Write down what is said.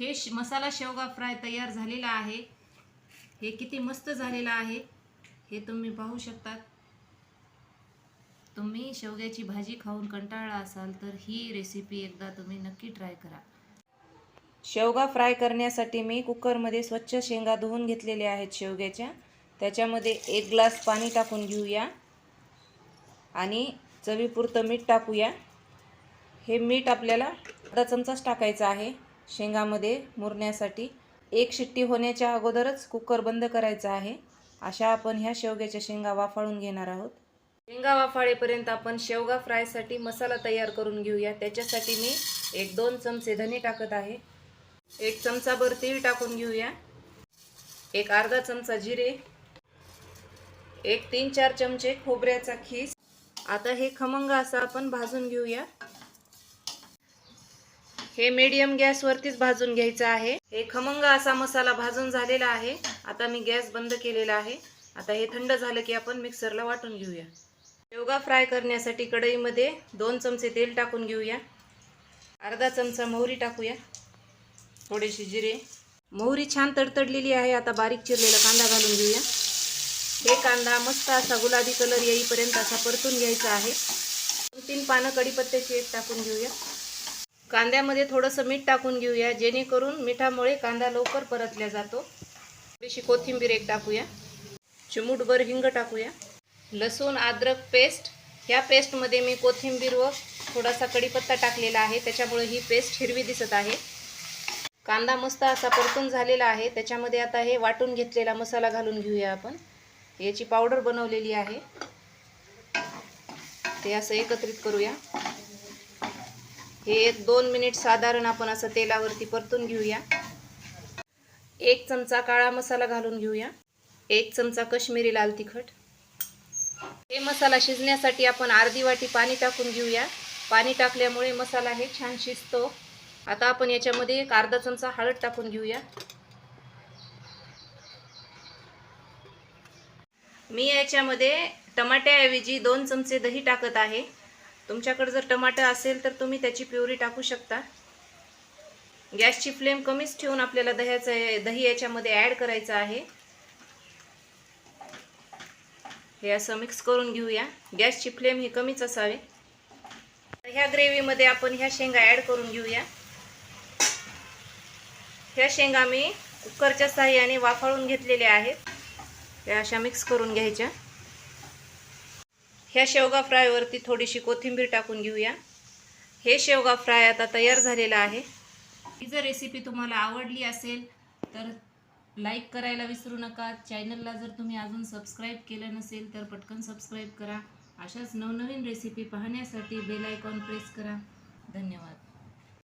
हे श मसाला शेवगा फ्राय तयार झालेला आहे. हे किती मस्त झालेलं आहे. हे तुम्ही पाहू शकतात. तुम्ही शेवग्याची भाजी खाऊन कंटाळला असाल तर ही रेसिपी एकदा तुम्ही नक्की ट्राय करा. शेवगा फ्राय करण्यासाठी मी कुकरमध्ये स्वच्छ शेंगा धुवून घेतलेल्या आहेत शेवग्याच्या. त्याच्यामध्ये एक ग्लास पाणी टाकून घेऊया. आणि चवीपुरतं मीठ टाकूया. हे मीठ आपल्याला अर्धा चमचाच टाकायचं आहे. शेंगामध्ये मुरण्यासाठी एक शिट्टी होण्याच्या अगोदरच कुकर बंद करायचा आहे. अशा आपण ह्या शेवग्याच्या शेंगा वाफाळून घेणार आहोत. शेंगा वाफाळेपर्यंत आपण शेवगा फ्रायसाठी मसाला तयार करून घेऊया. त्याच्यासाठी मी एक दोन चमचे धने टाकत आहे. एक चमचाभर तीळ टाकून घेऊया. एक अर्धा चमचा जिरे. एक तीन चार चमचे खोबऱ्याचा खीस. आता हे खमंग असं आपण भाजून घेऊया. हे मीडियम गॅसवरतीच भाजून घ्यायचं आहे. हे खमंग असा मसाला भाजून झालेला आहे. आता मी गॅस बंद केलेला आहे. आता हे थंड झालं की आपण मिक्सरला वाटून घेऊया. शेवगा फ्राय करण्यासाठी कढईमध्ये दोन चमचे तेल टाकून घेऊया. अर्धा चमचा मोहरी टाकूया. थोडेसे जिरे. मोहरी छान तडतडलेली आहे. आता बारीक चिरलेला कांदा घालून घेऊया. हे कांदा मस्त असा गुलाबी कलर येईपर्यंत असा परतून घ्यायचा आहे. दोन तीन पानं कढीपत्त्याची एक टाकून घेऊया. कांद्यामध्ये थोडंसं मीठ टाकून घेऊया जेणेकरून मिठामुळे कांदा लवकर परतल्या जातो. थोडीशी कोथिंबीर एक टाकूया. चिमूटभर हिंग टाकूया. लसूण अद्रक पेस्ट. ह्या पेस्टमध्ये मी कोथिंबीर व थोडासा कढीपत्ता टाकलेला आहे. त्याच्यामुळे ही पेस्ट हिरवी दिसत आहे. कांदा मस्त असा परतून झालेला आहे. त्याच्यामध्ये आता हे वाटून घेतलेला मसाला घालून घेऊया आपण. याची पावडर बनवलेली आहे. ते असं एकत्रित करूया. हे एक दोन मिनिट साधारण आपण असं तेलावरती परतून घेऊया. एक चमचा काळा मसाला घालून घेऊया. एक चमचा कश्मीरी लाल तिखट. हे मसाला शिजण्यासाठी आपण अर्धी वाटी पाणी टाकून घेऊया. पाणी टाकल्यामुळे मसाला हे छान शिजतो. आता आपण याच्यामध्ये एक अर्धा चमचा हळद टाकून घेऊया. मी याच्यामध्ये टमाट्याऐवजी दोन चमचे दही टाकत आहे. तुमच्याकडे जर टमाटर असेल तर तुम्ही त्याची प्युरी टाकू शकता. गॅसची फ्लेम कमीच ठेवून आपल्याला दह्याचं दही याच्यामध्ये ॲड करायचं आहे. हे असं मिक्स करून घेऊया. गॅसची फ्लेम ही कमीच असावी. ह्या ग्रेव्हीमध्ये आपण ह्या शेंगा ॲड करून घेऊया. ह्या शेंगा मी कुकरच्या साह्याने वाफाळून घेतलेल्या आहेत. त्या अशा मिक्स करून घ्यायच्या. ह्या शेवगा फ्रायवरती थोडीशी कोथिंबीर टाकून घेऊया. हे शेवगा फ्राय आता तयार झालेला आहे. ही जर रेसिपी तुम्हाला आवडली असेल तर लाईक करायला विसरू नका. चॅनलला जर तुम्ही अजून सबस्क्राईब केलं नसेल तर पटकन सबस्क्राईब करा. अशाच नवनवीन रेसिपी पाहण्यासाठी बेल आयकॉन प्रेस करा. धन्यवाद.